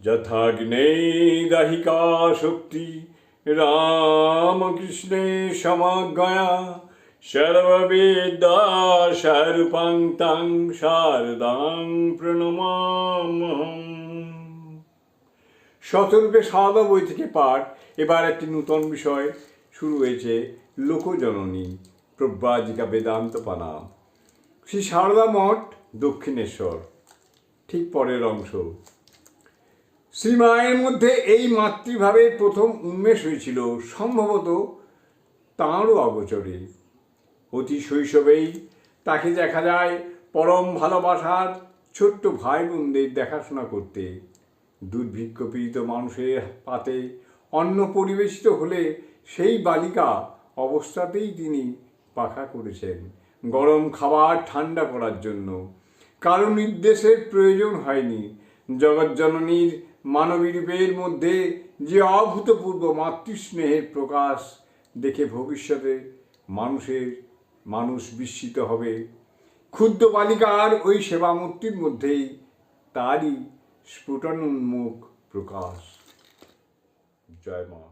যথাগ্নে দাহিকা শক্তি রামকৃষ্ণে সমজ্ঞয়া সর্ববিদ্যা স্বরূপাং তাং শারদাং প্রণমামহম। শতরূপে সারদা বই থেকে পাঠ। এবার একটি নূতন বিষয় শুরু হয়েছে, লোকজননী, প্রব্রাজিকা বেদান্ত পানা শ্রী সারদা মঠ দক্ষিণেশ্বর, ঠিক পরের অংশ। শ্রীমায়ের মধ্যে এই মাতৃভাবের প্রথম উন্মেষ হয়েছিল সম্ভবত তাঁরও অগোচরে। অতি শৈশবেই তাকে দেখা যায় পরম ভালোবাসার ছোট্ট ভাই বোনদের দেখাশোনা করতে। দুর্ভিক্ষ পীড়িত মানুষের পাতে অন্ন পরিবেশিত হলে সেই বালিকা অবস্থাতেই তিনি পাখা করেছেন গরম খাবার ঠান্ডা করার জন্য। কারও নির্দেশের প্রয়োজন হয়নি। জগজ্জননীর মানবী রূপের মধ্যে যে অভূতপূর্ব মাতৃস্নেহের প্রকাশ দেখে ভবিষ্যতে মানুষের, মানুষ বিস্মিত হবে। ক্ষুদ্র বালিকার ওই সেবামূর্তির মধ্যেই তারই স্ফুটনোন্মুখ প্রকাশ। জয় মা।